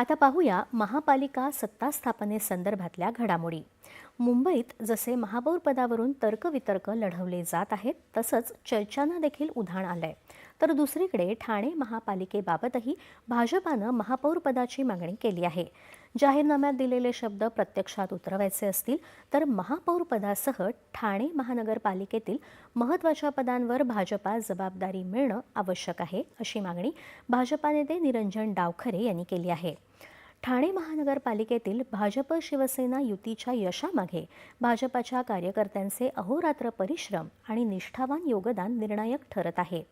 आता पाहूया महापालिका सत्ता स्थापनेसंदर्भातल्या घडामोडी. मुंबईत जसे महापौरपदावरून तर्कवितर्क लढवले जात आहेत तसंच चर्चांना देखील उधाण आलंय. तर दुसरीकडे ठाणे महापालिकेबाबतही भाजपानं महापौरपदाची मागणी केली आहे. जाहीरनाम्यात दिलेले शब्द प्रत्यक्षात उतरवायचे असतील तर महापौरपदासह ठाणे महानगरपालिकेतील महत्त्वाच्या पदांवर भाजपा जबाबदारी मिळणं आवश्यक आहे अशी मागणी भाजपा नेते निरंजन डावखरे यांनी केली आहे. ठाणे महानगरपालिकेतील भाजप शिवसेना युतीच्या यशामागे भाजपाच्या कार्यकर्त्यांचे अहोरात्र परिश्रम आणि निष्ठावान योगदान निर्णायक ठरत आहे.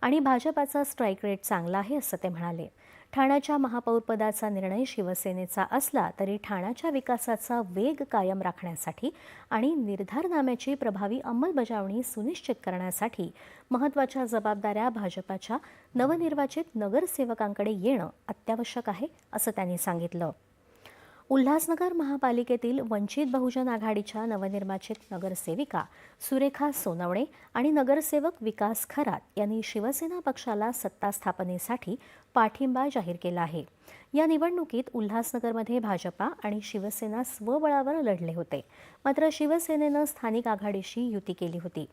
आणि भाजपाचा स्ट्राईक रेट चांगला आहे असं ते म्हणाले. ठाण्याच्या महापौरपदाचा निर्णय शिवसेनेचा असला तरी ठाण्याच्या विकासाचा वेग कायम राखण्यासाठी आणि निर्धारनाम्याची प्रभावी अंमलबजावणी सुनिश्चित करण्यासाठी महत्त्वाच्या जबाबदाऱ्या भाजपाच्या नवनिर्वाचित नगरसेवकांकडे येणं अत्यावश्यक आहे असं त्यांनी सांगितलं. उल्हासनगर महापालिकेतील वंचित बहुजन आघाडीच्या नवनिर्वाचित नगरसेविका सुरेखा सोनवणे आणि नगरसेवक विकास खरात यांनी शिवसेना पक्षाला सत्ता स्थापनेसाठी पाठिंबा जाहीर केला आहे. या निवडणुकीत उल्हासनगरमध्ये भाजपा आणि शिवसेना स्वबळावर लढले होते. मात्र शिवसेनेनं स्थानिक आघाडीशी युती केली होती.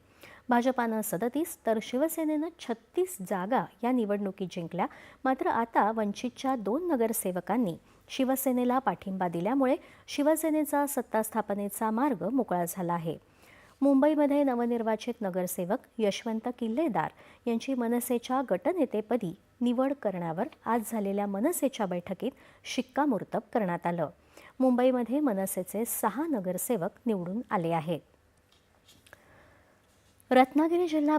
भाजपानं सदतीस तर शिवसेनेनं छत्तीस जागा या निवडणुकीत जिंकल्या. मात्र आता वंचितच्या दोन नगरसेवकांनी शिवसेनेला पाठिंबा दिल्यामुळे शिवसेनेचा सत्ता स्थापनेचा मार्ग मोकळा झाला आहे. मुंबईमध्ये नवनिर्वाचित नगरसेवक यशवंत किल्लेदार यांची मनसेच्या गटनेतेपदी निवड करण्यावर आज झालेल्या मनसेच्या बैठकीत शिक्कामोर्तब करण्यात आलं. मुंबईमध्ये मनसेचे सहा नगरसेवक निवडून आले आहेत. रत्नागिरी जिल्हा